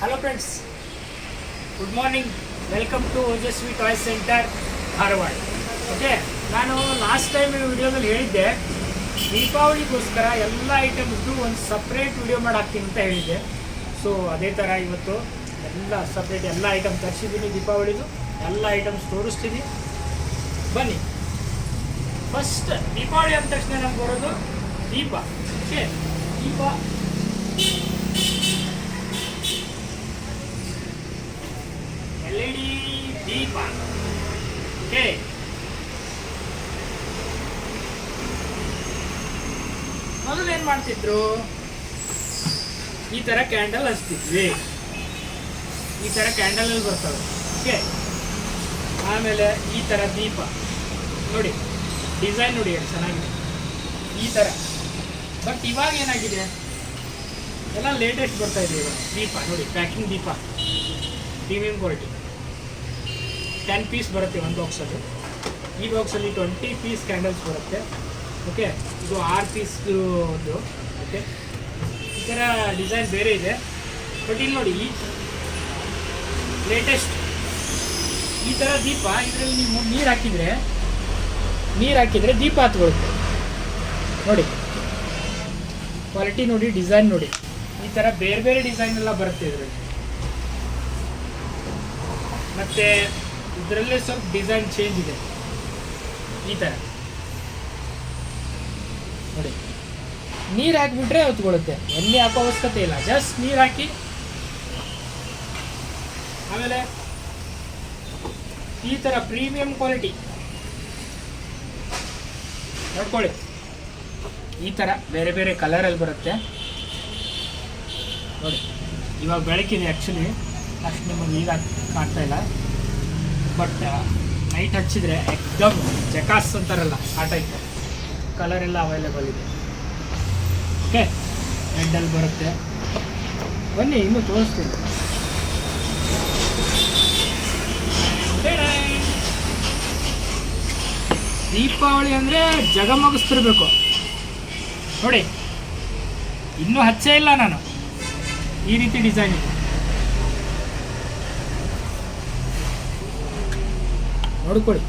Hello friends good morning welcome to Ojaswi toys centre Dharwad okay ನಾನು last time ಈ ವಿಡಿಯೋದಲ್ಲಿ ಹೇಳಿದ್ದೆ, ದೀಪಾವಳಿಗೋಸ್ಕರ ಎಲ್ಲ ಐಟಮ್ಸ್ದು ಒಂದು ಸಪ್ರೇಟ್ ವಿಡಿಯೋ ಮಾಡಿ ಹಾಕ್ತೀನಿ ಅಂತ ಹೇಳಿದ್ದೆ. ಸೊ ಅದೇ ಥರ ಇವತ್ತು ಎಲ್ಲ ಸಪ್ರೇಟ್ ಎಲ್ಲ ಐಟಮ್ ತರಿಸಿದ್ದೀನಿ ದೀಪಾವಳಿದು. ಎಲ್ಲ ಐಟಮ್ಸ್ ತೋರಿಸ್ತೀನಿ. ಬನ್ನಿ. ಫಸ್ಟ್ ದೀಪಾವಳಿ ಅಂದ ತಕ್ಷಣ ನಮ್ಗೆ ಬರೋದು ದೀಪ. ಓಕೆ ದೀಪ. ಎಲ್ ದೀಪ ಓಕೆ ಮೊದಲು ಏನು ಮಾಡ್ತಿದ್ರು? ಈ ಥರ ಕ್ಯಾಂಡಲ್ ಹಚ್ತಿದ್ವಿ. ಈ ಥರ ಕ್ಯಾಂಡಲಲ್ಲಿ ಬರ್ತವೆ. ಓಕೆ ಆಮೇಲೆ ಈ ಥರ ದೀಪ. ನೋಡಿ, ಡಿಸೈನ್ ನೋಡಿ ಎಷ್ಟು ಚೆನ್ನಾಗಿದೆ. ಈ ಥರ ಬಟ್ ಇವಾಗ ಏನಾಗಿದೆ? ಎಲ್ಲ ಲೇಟೆಸ್ಟ್ ಬರ್ತಾ ಇದೆ ಇವಾಗ. ದೀಪ, ನೋಡಿ ಪ್ಯಾಕಿಂಗ್ ದೀಪ. ಪ್ರೀಮಿಯಂ ಕ್ವಾಲಿಟಿ ಟೆನ್ ಪೀಸ್ ಬರುತ್ತೆ ಒಂದು ಬಾಕ್ಸಲ್ಲಿ ಈ ಬಾಕ್ಸಲ್ಲಿ ಟ್ವೆಂಟಿ ಪೀಸ್ ಕ್ಯಾಂಡಲ್ಸ್ ಬರುತ್ತೆ. ಓಕೆ ಇದು ಆರು ಪೀಸ್ದು ಒಂದು. ಓಕೆ ಈ ಥರ ಡಿಸೈನ್ ಬೇರೆ ಇದೆ. ಬಟ್ ಇಲ್ಲಿ ನೋಡಿ ಲೇಟೆಸ್ಟ್ ಈ ಥರ ದೀಪ, ಇದರಲ್ಲಿ ನೀವು ನೀರು ಹಾಕಿದರೆ ನೀರು ಹಾಕಿದರೆ ದೀಪ ಹತ್ಕೊಳುತ್ತೆ ನೋಡಿ. ಕ್ವಾಲಿಟಿ ನೋಡಿ ಡಿಸೈನ್ ನೋಡಿ. ಈ ಥರ ಬೇರೆ ಬೇರೆ ಡಿಸೈನ್ ಎಲ್ಲ ಬರುತ್ತೆ ಇದರಲ್ಲಿ. ಮತ್ತೆ ಇದರಲ್ಲೇ ಸ್ವಲ್ಪ ಡಿಸೈನ್ ಚೇಂಜ್ ಇದೆ. ಈ ಥರ ನೋಡಿ. ನೀರು ಹಾಕಿಬಿಟ್ರೆ ಹೊತ್ಕೊಳ್ಳುತ್ತೆ. ಎಣ್ಣೆ ಹಾಕೋ ಅವಶ್ಯಕತೆ ಇಲ್ಲ. ಜಸ್ಟ್ ನೀರು ಹಾಕಿ. ಆಮೇಲೆ ಈ ಥರ ಪ್ರೀಮಿಯಂ ಕ್ವಾಲಿಟಿ ನೋಡ್ಕೊಳ್ಳಿ. ಈ ಥರ ಬೇರೆ ಬೇರೆ ಕಲರಲ್ಲಿ ಬರುತ್ತೆ. ನೋಡಿ. ಇವಾಗ ಬೆಳಕಿದೆ ಆ್ಯಕ್ಚುಲಿ ಅಷ್ಟು ನಿಮಗೆ ಈಗ ಕಾಣ್ತಾ ಇಲ್ಲ. ಬಟ್ ನೈಟ್ ಹಚ್ಚಿದ್ರೆ ಎಕ್ದಮ್ ಜಕಾಸ್ ಅಂತಾರಲ್ಲ, ಆ ಟೈಪ್ ಕಲರ್ ಎಲ್ಲ ಅವೈಲೇಬಲ್ ಇದೆ. ಓಕೆ ರೆಡ್ಡಲ್ಲಿ ಬರುತ್ತೆ. ಬನ್ನಿ, ಇನ್ನೂ ತೋರಿಸ್ತೀನಿ! ದೀಪಾವಳಿ ಅಂದರೆ ಜಗಮಗಿಸ್ತಿರ್ಬೇಕು. ನೋಡಿ, ಇನ್ನೂ ಹಚ್ಚೇ ಇಲ್ಲ ನಾನು. ಈ ರೀತಿ ಡಿಸೈನ್ ಇದೆ. ನೋಡ್ಕೊಳ್ಳಿ.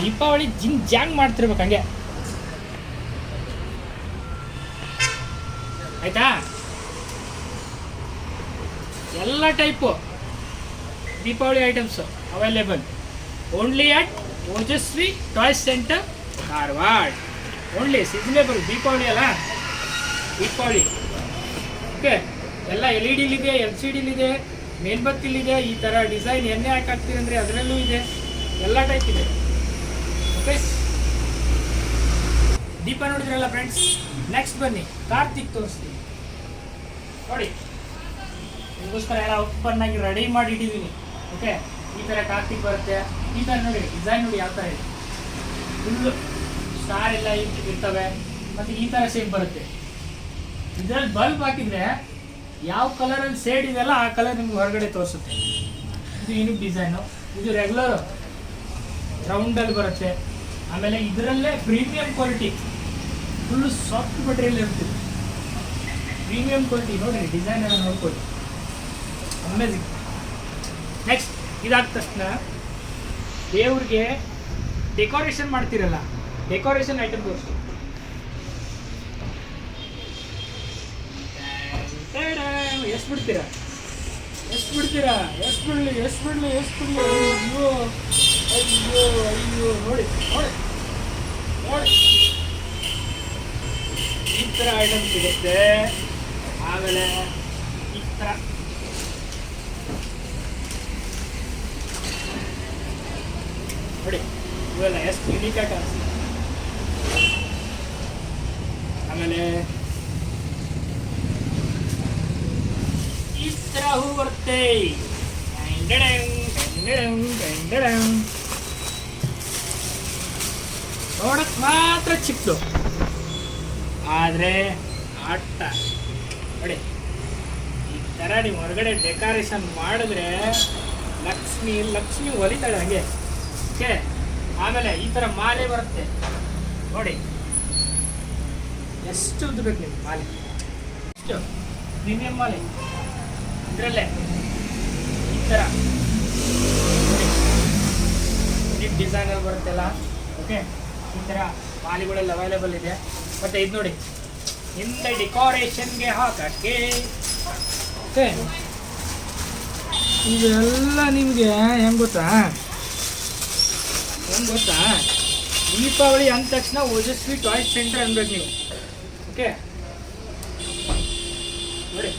ದೀಪಾವಳಿ ಜಿನ್ ಜಾಂಗ್ ಮಾಡ್ತಿರ್ಬೇಕು ಹಂಗೆ. ಆಯ್ತಾ? ಎಲ್ಲ type Deepavali items available only at Ojaswi toys centre Dharwad only seasonable Deepavali ಅಲ್ಲ? ದೀಪಾವಳಿ. ಓಕೆ ಎಲ್ಲ ಎಲ್ ಇ ಡಿಲಿದೆ ಎಲ್ ಸಿ ಡಿಲಿದೆ ಮೇನ್ಬತ್ತಿಲಿದೆ ಈ ಥರ ಡಿಸೈನ್ ಎಣ್ಣೆ ಯಾಕೆ ಹಾಕ್ತೀರಿ ಅಂದರೆ ಅದರಲ್ಲೂ ಇದೆ. ಎಲ್ಲ ಟೈಪ್ ಇದೆ. ಓಕೆ ದೀಪ ನೋಡಿದ್ರಲ್ಲ ಫ್ರೆಂಡ್ಸ್ ನೆಕ್ಸ್ಟ್ ಬನ್ನಿ. ಕಾರ್ತಿಕ್ ತೋರಿಸ್ತೀನಿ. ನೋಡಿ. ನಿಮಗೋಸ್ಕರ ಎಲ್ಲ ಓಪನ್ ಆಗಿ ರೆಡಿ ಮಾಡಿ ಇಟ್ಟಿದ್ದೀನಿ ಓಕೆ ಈ ಥರ ಕಾರ್ತಿಕ್ ಬರುತ್ತೆ. ಈ ಥರ ನೋಡಿ ಡಿಸೈನ್ ನೋಡಿ ಯಾವ ಥರ ಇದೆ. ಫುಲ್ಲು ಸ್ಟಾರ್ ಎಲ್ಲ ಇರ್ತವೆ. ಮತ್ತು ಈ ಥರ ಸೇಮ್ ಬರುತ್ತೆ. ಇದರಲ್ಲಿ ಬಲ್ಬ್ ಹಾಕಿದ್ರೆ ಯಾವ ಕಲರಲ್ಲಿ ಸೇಡ್ ಇದೆಯಲ್ಲ ಆ ಕಲರ್ ನಿಮ್ಗೆ ಹೊರಗಡೆ ತೋರಿಸುತ್ತೆ. ಇದು ಯೂನಿಕ್ ಡಿಸೈನು ಇದು ರೆಗ್ಯುಲರ್ ರೌಂಡಲ್ಲಿ ಬರುತ್ತೆ. ಆಮೇಲೆ ಇದರಲ್ಲೇ premium quality full soft material ಇರುತ್ತೆ. ಪ್ರೀಮಿಯಂ ಕ್ವಾಲಿಟಿ ನೋಡಿರಿ ಡಿಸೈನ್ ಎಲ್ಲ ನೋಡ್ಕೊಳ್ಳಿ. ಅಮೇಝಿಂಗ್ ನೆಕ್ಸ್ಟ್ ಇದಾದ ತಕ್ಷಣ ದೇವ್ರಿಗೆ ಡೆಕೋರೇಷನ್ ಮಾಡ್ತೀರಲ್ಲ. ಡೆಕೋರೇಷನ್ ಐಟಮ್ ತೋರಿಸಿ ಎಷ್ಟು ಬಿಡ್ತೀರಾ? ಎಷ್ಟು ಬಿಡ್ತೀರಾ? ಎಷ್ಟು ಬಿಡಲಿ ಎಷ್ಟು ಬಿಡಲಿ ಎಷ್ಟು ಬಿಡಲಿ? ಅಯ್ಯೋ ಅಯ್ಯೋ ಅಯ್ಯೋ. ನೋಡಿ ನೋಡಿ ನೋಡಿ. ಈ ಥರ ಐಟಮ್ ಸಿಗುತ್ತೆ. ಆಮೇಲೆ ಈ ಥರ ನೋಡಿ, ಇವೆಲ್ಲ ಎಷ್ಟು ಯುನಿಕ್ ಆಗಿ ಆಮೇಲೆ ಈ ಥರ ಡೆಂಡೆಡಂ. ನೋಡಕ್ ಮಾತ್ರ ಚಿಕ್ಕದು ಆದರೆ ಆಟ ನೋಡಿ, ಈ ಥರ ನೀವು ಹೊರಗಡೆ ಡೆಕೋರೇಷನ್ ಮಾಡಿದ್ರೆ ಲಕ್ಷ್ಮಿ ಲಕ್ಷ್ಮಿ ಹೊಲಿತಾಳೆ ಹಂಗೆ. ಓಕೆ? ಆಮೇಲೆ ಈ ಥರ ಮಾಲೆ ಬರುತ್ತೆ. ನೋಡಿ, ಎಷ್ಟು ಉದ್ದ ಬೇಕು ನಿಮ್ಗೆ ಮಾಲೆ? ಎಷ್ಟು? ಪ್ರೀಮಿಯಂ ಮಾಲೆ. ಇದರಲ್ಲೇ. ಈ ಥರ ಡಿಸೈನ್ ಡಿಸೈನಲ್ಲಿ ಬರುತ್ತಲ್ಲ. ಓಕೆ ಈ ಥರ ಮಾಲಿಗಳೆಲ್ಲ ಅವೈಲೇಬಲ್ ಇದೆ. ಮತ್ತು ಇದು ನೋಡಿ. ಹಿಂದೆ ಡೆಕೋರೇಷನ್ಗೆ ಹಾಕಕ್ಕೆ. ಓಕೆ ಇದೆಲ್ಲ ನಿಮಗೆ ಹೆಂಗೆ ಗೊತ್ತಾ? ಹೆಂಗೆ ಗೊತ್ತಾ? ದೀಪಾವಳಿ ಅಂದ ತಕ್ಷಣ ಓಜಸ್ವಿ ಟಾಯ್ಸ್ ಸೆಂಟರ್ ಅನ್ಬೇಕು ನೀವು. ಓಕೆ ನೋಡಿ.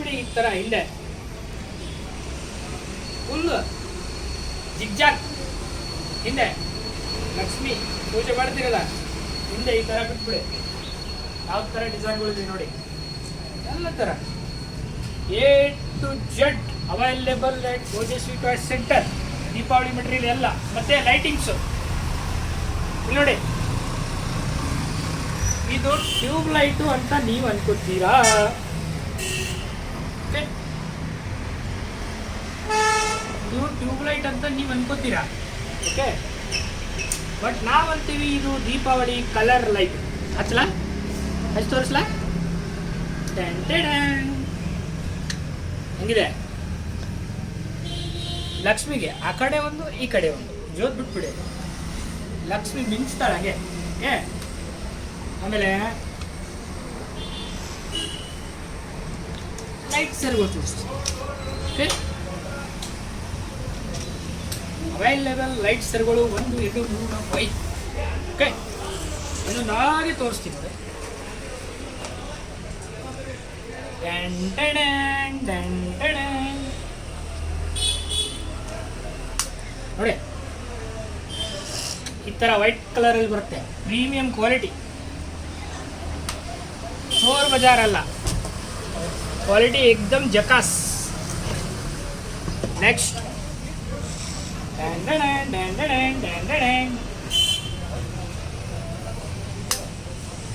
ಹಾಕ್ಬಿಡಿ ಈ ಥರ ಹಿಂದೆ. ಫುಲ್ ಜಿಗ್ಜಾಗ್ ಹಿಂದೆ. ಲಕ್ಷ್ಮಿ ಪೂಜೆ ಮಾಡ್ತಿರಲ್ಲ ಹಿಂದೆ ಈ ಥರ ಬಿಟ್ಬಿಡಿ. ಯಾವ ಥರ ಡಿಸೈನ್ಗಳಿದೆ ನೋಡಿ. ಎಲ್ಲ ಥರ A to Z available at sweet toys centre Deepavali material ಎಲ್ಲ, ಮತ್ತೆ ಲೈಟಿಂಗ್ಸು ಇಲ್ಲಿ ನೋಡಿ. ಇದು ಟ್ಯೂಬ್ ಲೈಟು ಅಂತ ನೀವು ಅನ್ಕೋತೀರಾ? ಇದು ಟ್ಯೂಬ್ಲೈಟ್ ಅಂತ ನೀವು ಅನ್ಕೋತೀರಾ? ಓಕೆ ಬಟ್ ನಾವಂತೀವಿ ಇದು ದೀಪಾವಳಿ ಕಲರ್ ಲೈಟ್ ಹಚ್ಚಲ ಹಚ್ಚಿ ತೋರಿಸ್ಲಾ. ಹೆಂಗಿದೆ? ಲಕ್ಷ್ಮಿಗೆ ಆ ಕಡೆ ಒಂದು, ಈ ಕಡೆ ಒಂದು. ಜೋತ್ ಬಿಟ್ಬಿಡಿ ಲಕ್ಷ್ಮಿ ಮಿಂಚ್ತಾಳೆ ಹಾಗೆ. ಏ? ಆಮೇಲೆ ಲೈಟ್ ಸರಿ ಓಕೆ ಅವೈಲೇಬಲ್ ಲೈಟ್ ಸರ್ಗಳು ಒಂದು, ಎರಡು, ಮೂರು ನಾಲ್ಕು ಐದು ಓಕೆ ಇನ್ನೊಂದಾಗಿ ತೋರಿಸ್ತೀನಿ ನೋಡಿ. ನೋಡಿ. ಈ ಥರ ವೈಟ್ ಕಲರಲ್ಲಿ ಬರುತ್ತೆ. ಪ್ರೀಮಿಯಂ ಕ್ವಾಲಿಟಿ ಚೋರ್ ಬಜಾರ್ ಅಲ್ಲ. ಕ್ವಾಲಿಟಿ ಏಕ್ದಮ್ ಜಕಾಸ್. ನೆಕ್ಸ್ಟ್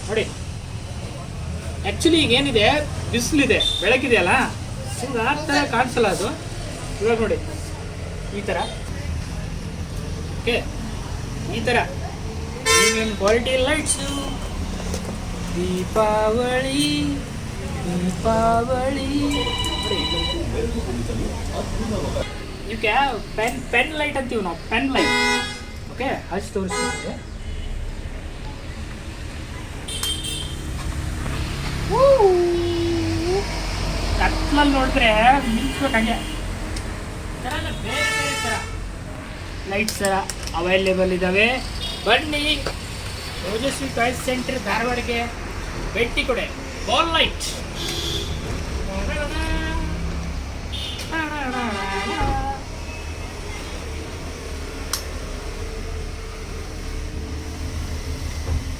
ನೋಡಿ. ಆ್ಯಕ್ಚುಲಿ ಈಗ ಏನಿದೆ? ಬಿಸಿಲಿದೆ, ಬೆಳಕಿದೆಯಲ್ಲ? ಹಿಂಗೆ ಆ ಥರ ಕಾಣಿಸಲ್ಲ ಅದು. ಇವಾಗ ನೋಡಿ. ಈ ಥರ ಓಕೆ ಈ ಥರ ಕ್ವಾಲಿಟಿ ಲೈಟ್ಸು ದೀಪಾವಳಿ ದೀಪಾವಳಿ. ಇವಕ್ಕೆ ಪೆನ್ ಪೆನ್ ಲೈಟ್ ಅಂತೀವಿ ನಾವು ಪೆನ್ ಲೈಟ್ ಓಕೆ ಹಚ್ಚಿ ತೋರಿಸ್ತೀವಿ ಕತ್ಲಲ್ಲಿ ನೋಡಿದ್ರೆ ನಿಲ್ಸ್ಬೇಕು ಹಂಗೆ ಬೇರೆ ಬೇರೆ ಥರ. ಲೈಟ್ಸ್ ಥರ ಅವೈಲೇಬಲ್ ಇದ್ದಾವೆ ಬನ್ನಿ ರೋಜಸ್ವಿ ಟಾಯ್ಸ್ ಸೆಂಟರ್ ಧಾರವಾಡಕ್ಕೆ ಭೇಟಿ ಕೊಡೆ. ಬಾಲ್ ಲೈಟ್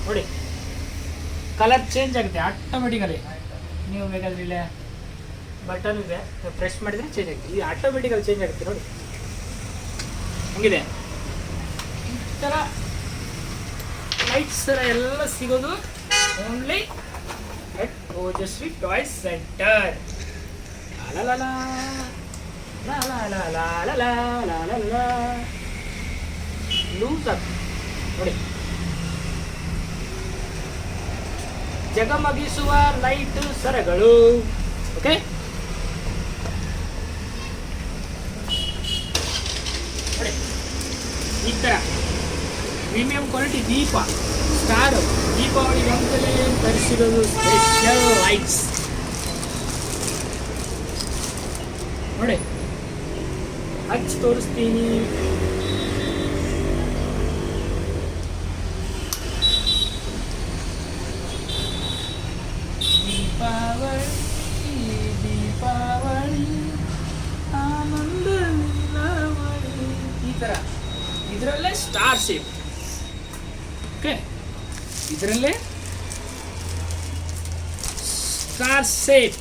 ನೋಡಿ. ಕಲರ್ ಚೇಂಜ್ ಆಗುತ್ತೆ ಆಟೋಮೆಟಿಕಲಿ ನೀವು ಬೇಕಾದ್ರೆ ಇಲ್ಲೇ ಬಟನ್ ಇದೆ ಪ್ರೆಸ್ ಮಾಡಿದ್ರೆ ಚೇಂಜ್ ಆಗುತ್ತೆ. ಈ ಆಟೋಮೆಟಿಕಲ್ ಚೇಂಜ್ ಆಗುತ್ತೆ ನೋಡಿ. ಹಂಗಿದೆ. ಈ ಥರ ಲೈಟ್ಸ್ ಥರ ಎಲ್ಲ ಸಿಗೋದು only at Ojaswi toys centre loose ಆಗ್ತದೆ ನೋಡಿ. ಜಗಮಗಿಸುವ ಲೈಟ್ ಸರಗಳು. ಓಕೆ? ಈ ಥರ ಪ್ರೀಮಿಯಂ ಕ್ವಾಲಿಟಿ ದೀಪ, ಸ್ಟಾರ್, ದೀಪಾವಳಿ ಅಂತಲೇ ತರಿಸಿರೋದು ಸ್ಪೆಷಲ್ ಲೈಟ್ಸ್ ನೋಡಿ, ಹಚ್ಚಿ ತೋರಿಸ್ತೀನಿ. ಸ್ಟಾರ್ ಶೇಪ್ ಓಕೆ ಇದರಲ್ಲೇ ಸ್ಟಾರ್ ಶೇಪ್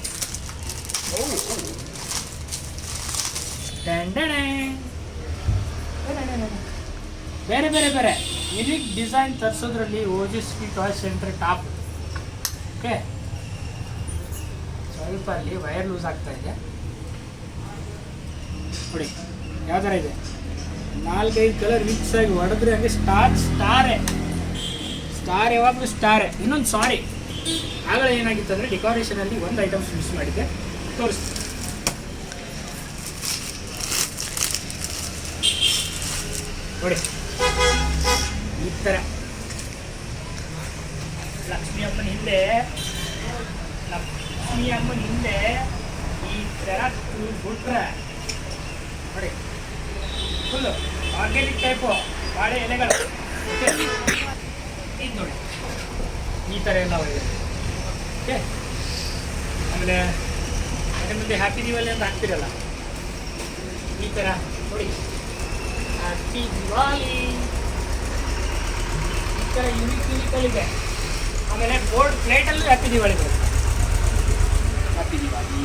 ಬೇರೆ ಬೇರೆ ಬೇರೆ. Unique design ತರಿಸೋದ್ರಲ್ಲಿ Ojaswi toy centre top okay ಸ್ವಲ್ಪ ಅಲ್ಲಿ ವೈರ್ ಲೂಸ್ ಆಗ್ತಾ ಇದೆ. ನೋಡಿ ಯಾವ ಥರ ಇದೆ? ನಾಲ್ಕೈದು ಕಲರ್ ಮಿಕ್ಸ್ ಆಗಿ ಹೊಡೆದ್ರೆ ಹಂಗೆ ಸ್ಟಾರ್ ಸ್ಟಾರೇ ಸ್ಟಾರ್ ಯಾವಾಗಲೂ ಸ್ಟಾರೇ ಇನ್ನೊಂದು ಸಾರಿ ಆಗಲೇ ಏನಾಗಿತ್ತು ಅಂದರೆ ಡೆಕೋರೇಷನಲ್ಲಿ ಒಂದು ಐಟಮ್ಸ್ ಮಿಸ್ ಮಾಡಿದ್ದೆ. ತೋರಿಸ್ತೀನಿ. ನೋಡಿ. ಈ ಥರ ಲಕ್ಷ್ಮೀ ಅಮ್ಮನ ಹಿಂದೆ, ಲಕ್ಷ್ಮೀ ಅಮ್ಮನ ಹಿಂದೆ ಈ ಥರ ಬಿಟ್ರೆ ನೋಡಿ. ಫುಲ್ಲು ಆರ್ಗ್ಯಾನಿಕ್ ಟೈಪು ಬಾಳೆ ಎಲೆಗಳು. ಇದು ನೋಡಿ. ಈ ಥರ ಎಲ್ಲ ಇದೆ ಓಕೆ ಆಮೇಲೆ ಅದ್ರ ಮುಂದೆ ಹ್ಯಾಪಿ ದಿವಾಲಿ ಅಂತ ಹಾಕ್ತಿರಲ್ಲ. ಈ ಥರ ನೋಡಿ. ಹ್ಯಾಪಿ ದಿವಾಲಿ ಈ ಥರ ಯೂನಿಕ್ ಯೂನಿಕಲ್ಲಿದೆ ಆಮೇಲೆ ಗೋಲ್ಡ್ ಪ್ಲೇಟಲ್ಲೂ ಹ್ಯಾಪಿ ದಿವಾಳಿ ಬರುತ್ತೆ happy Diwali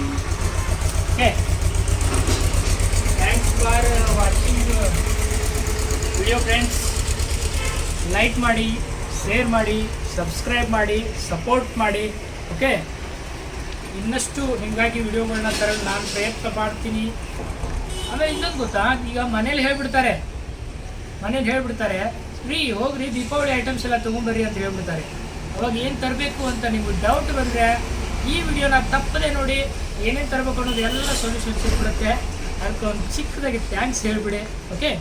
okay for watching video friends like ಮಾಡಿ ಶೇರ್ ಮಾಡಿ ಸಬ್ಸ್ಕ್ರೈಬ್ ಮಾಡಿ ಸಪೋರ್ಟ್ ಮಾಡಿ ಓಕೆ ಇನ್ನಷ್ಟು ಹೀಗಾಗಿ ವಿಡಿಯೋಗಳನ್ನ ತರಲು ನಾನು ಪ್ರಯತ್ನ ಮಾಡ್ತೀನಿ. ಆಮೇಲೆ ಇನ್ನೊಂದು ಗೊತ್ತಾ? ಈಗ ಮನೇಲಿ ಹೇಳ್ಬಿಡ್ತಾರೆ. ಮನೇಲಿ ಹೇಳ್ಬಿಡ್ತಾರೆ, ಫ್ರೀ, ಹೋಗ್ರಿ, ದೀಪಾವಳಿ ಐಟಮ್ಸ್ ಎಲ್ಲ ತೊಗೊಂಬರ್ರಿ ಅಂತ ಹೇಳ್ಬಿಡ್ತಾರೆ. ಅವಾಗ ಏನು ತರಬೇಕು ಅಂತ ನಿಮ್ಗೆ ಡೌಟ್ ಬಂದರೆ ಈ ವಿಡಿಯೋನ ತಪ್ಪದೆ ನೋಡಿ ಏನೇನು ತರಬೇಕು ಅನ್ನೋದು ಎಲ್ಲ ಸೊಲ್ಯೂಷನ್ ಸಿಕ್ಬಿಡುತ್ತೆ ಅದಕ್ಕೆ ಒಂದು ಚಿಕ್ಕದಾಗಿ thanks ಹೇಳಿಬಿಡಿ. Okay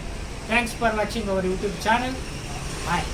thanks for watching our YouTube channel bye